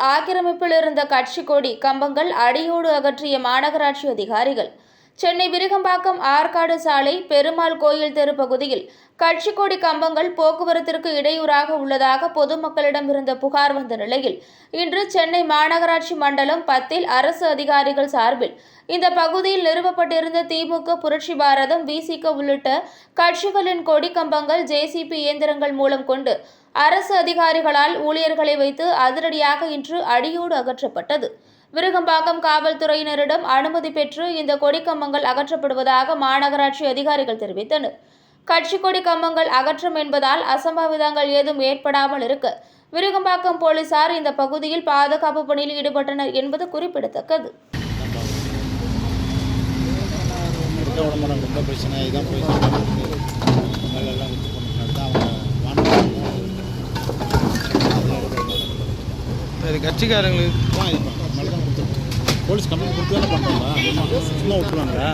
ஆக்கிரமிப்பில் இருந்த கட்சி கொடி கம்பங்கள் அடியோடு அகற்றிய மாநகராட்சி அதிகாரிகள் சென்னை விருகம்பாக்கம் ஆற்காடு சாலை பெருமாள் கோயில் தெரு பகுதியில் கட்சி கொடி கம்பங்கள் போக்குவரத்திற்கு இடையூறாக உள்ளதாக பொதுமக்களிடம் இருந்த புகார் வந்த நிலையில் இன்று சென்னை மாநகராட்சி மண்டலம் பத்தில் அரசு அதிகாரிகள் சார்பில் இந்த பகுதியில் நிறுவப்பட்டிருந்த திமுக புரட்சி பாரதம் விசிக உள்ளிட்ட கட்சிகளின் கொடி கம்பங்கள் ஜேசிபி இயந்திரங்கள் மூலம் கொண்டு அரசு அதிகாரிகளால் ஊழியர்களை வைத்து அதிரடியாக இன்று அடியோடு அகற்றப்பட்டது. விருகம்பாக்கம் காவல்துறையினரிடம் அனுமதி பெற்று இந்த கொடிக்கம்பங்கள் அகற்றப்படுவதாக மாநகராட்சி அதிகாரிகள் தெரிவித்தனர். கட்சி கொடி கம்பங்கள் அகற்றம் என்பதால் அசம்பாவிதங்கள் ஏதும் ஏற்படாமல் இருக்க விருகம்பாக்கம் போலீசார் இந்த பகுதியில் பாதுகாப்பு பணியில் ஈடுபட்டனர் என்பது குறிப்பிடத்தக்கது. கட்சிக்காரங்களுக்கு தான் இருப்பாங்க மேலே தான் கொடுத்துருக்கோம் போலீஸ் கம்ப்ளைண்ட் கொடுத்து தானே பண்ணுறாங்களா சும்மா விட்டுருவாங்களா